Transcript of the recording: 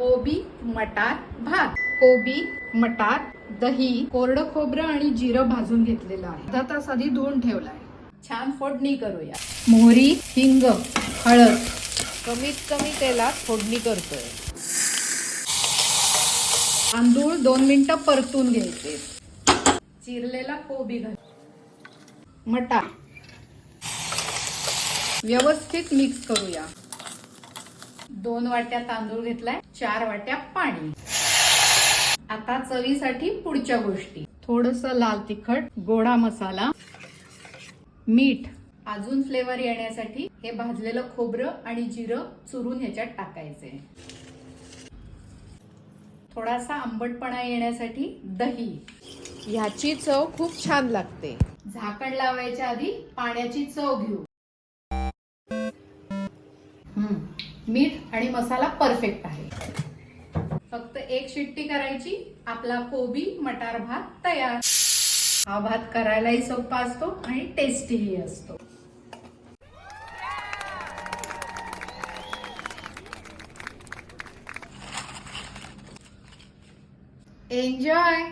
कोबी मटार भात. कोबी मटार दही कोरडं खोबरं आणि जिरं भाजून घेतलेलं आहे. अर्धा तास आधी धुवून ठेवलाय. छान फोडणी करूया. मोहरी हिंग हळद. कमीत कमी तेलात फोडणी करतोय. तांदूळ दोन मिनिटं परतून घ्यायचे. चिरलेला कोबी घाल. मटार. व्यवस्थित मिक्स करूया. दोन वाट्या तांदूळ घेतलाय चार वाट्या पाणी. आता चवीसाठी पुढच्या गोष्टी. थोडस लाल तिखट गोडा मसाला मीठ. अजून फ्लेवर येण्यासाठी हे भाजलेलं खोबरं आणि जिरं चुरून ह्याच्यात टाकायचे. थोडासा आंबटपणा येण्यासाठी दही. ह्याची चव खूप छान लागते. झाकण लावायच्या आधी पाण्याची चव घेऊ. हम्म. मीठ आणि मसाला परफेक्ट आहे. फक्त एक शिट्टी करायची आपला कोबी मटार भात तयार. हा भात करायलाही सोपा असतो आणि टेस्टीही असतो. एन्जॉय